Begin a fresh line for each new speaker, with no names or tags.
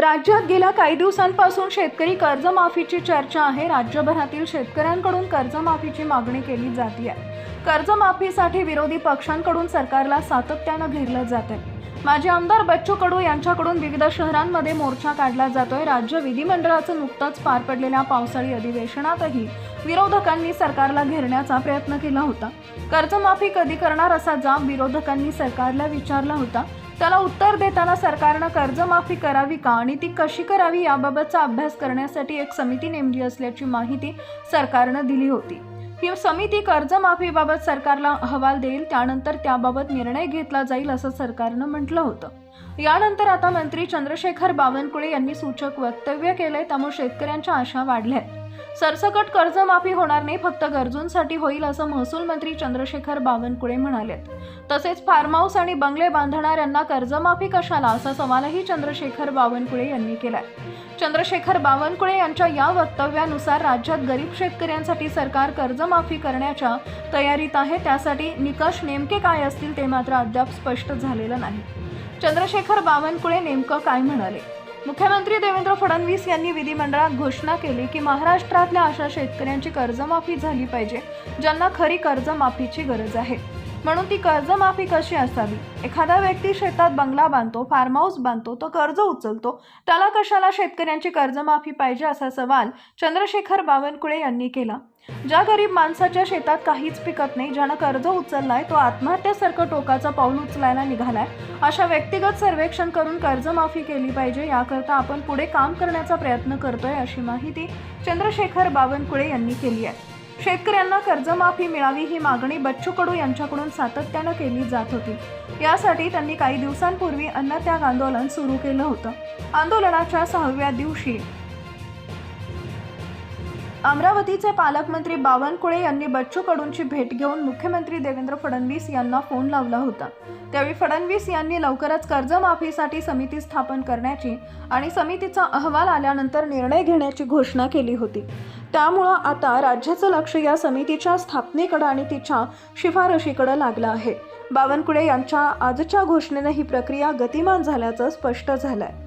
राज्यात गेल्या काही दिवसांपासून शेतकरी कर्जमाफीची चर्चा आहे. राज्यभरातील शेतकऱ्यांकडून कर्जमाफीची मागणी केली जाते कर्जमाफीसाठी विरोधी पक्षांकडून सरकारला सातत्यानं घेरलं जात आहे माजी आमदार बच्चू कडू यांच्याकडून विविध शहरांमध्ये मोर्चा काढला जातोय. राज्य विधिमंडळाचं नुकतंच पार पडलेल्या पावसाळी अधिवेशनातही विरोधकांनी सरकारला घेरण्याचा प्रयत्न केला होता. कर्जमाफी कधी करणार असा जाब विरोधकांनी सरकारला विचारला होता. त्याला उत्तर देताना सरकारनं कर्जमाफी करावी का आणि ती कशी करावी याबाबतचा अभ्यास करण्यासाठी एक समिती नेमली असल्याची माहिती सरकारनं दिली होती. ही समिती कर्जमाफीबाबत सरकारला अहवाल देईल त्यानंतर त्याबाबत निर्णय घेतला जाईल असं सरकारनं म्हटलं होतं. यानंतर आता मंत्री चंद्रशेखर बावनकुळे यांनी सूचक वक्तव्य केलंय त्यामुळे शेतकऱ्यांच्या आशा वाढल्या आहेत सरसकट कर्जमाफी होणार नाही फक्त गरजूंसाठी होईल असं महसूल मंत्री चंद्रशेखर बावनकुळे म्हणाले तसेच फार्म हाऊस आणि बंगले बांधणाऱ्यांना कर्जमाफी कशाला असा सवालही चंद्रशेखर बावनकुळे यांनी केलाय. चंद्रशेखर बावनकुळे यांच्या या वक्तव्यानुसार राज्यात गरीब शेतकऱ्यांसाठी सरकार कर्जमाफी करण्याच्या तयारीत आहे त्यासाठी निकष नेमके काय असतील ते मात्र अद्याप स्पष्ट झालेलं नाही. चंद्रशेखर बावनकुळे नेमकं काय म्हणाले? मुख्यमंत्री देवेंद्र फडणवीस यांनी विधिमंडळात घोषणा केली की महाराष्ट्रातल्या अशा शेतकऱ्यांची कर्जमाफी झाली पाहिजे ज्यांना खरी कर्जमाफीची गरज आहे. म्हणून ती कर्जमाफी कशी असावी? एखादा व्यक्ती शेतात बंगला बांधतो फार्म हाऊस बांधतो तो कर्ज उचलतो त्याला कशाला शेतकऱ्यांची कर्जमाफी पाहिजे असा सवाल चंद्रशेखर बावनकुळे यांनी केला. ज्या गरीब माणसाच्या शेतात काहीच पिकत नाही ज्यानं कर्ज उचललाय तो आत्महत्येसारखं टोकाचं पाऊल उचलायला निघालाय अशा व्यक्तिगत सर्वेक्षण करून कर्जमाफी केली पाहिजे याकरता आपण पुढे काम करण्याचा प्रयत्न करतोय अशी माहिती चंद्रशेखर बावनकुळे यांनी केली आहे. शेतकऱ्यांना कर्जमाफी मिळावी ही मागणी बच्चू कडू यांच्याकडून सातत्यानं केली जात होती. यासाठी त्यांनी काही दिवसांपूर्वी अन्नत्याग आंदोलन सुरू केलं होतं. आंदोलनाच्या सहाव्या दिवशी अमरावतीचे पालकमंत्री बावनकुळे यांनी बच्चू कडूंची भेट घेऊन मुख्यमंत्री देवेंद्र फडणवीस यांना फोन लावला होता. त्यावेळी फडणवीस यांनी लवकरच कर्जमाफीसाठी समिती स्थापन करण्याची आणि समितीचा अहवाल आल्यानंतर निर्णय घेण्याची घोषणा केली होती. त्यामुळं आता राज्याचं लक्ष या समितीच्या स्थापनेकडे आणि तिच्या शिफारशीकडे लागलं आहे. बावनकुळे यांच्या आजच्या घोषणेनं ही प्रक्रिया गतिमान झाल्याचं स्पष्ट झालं आहे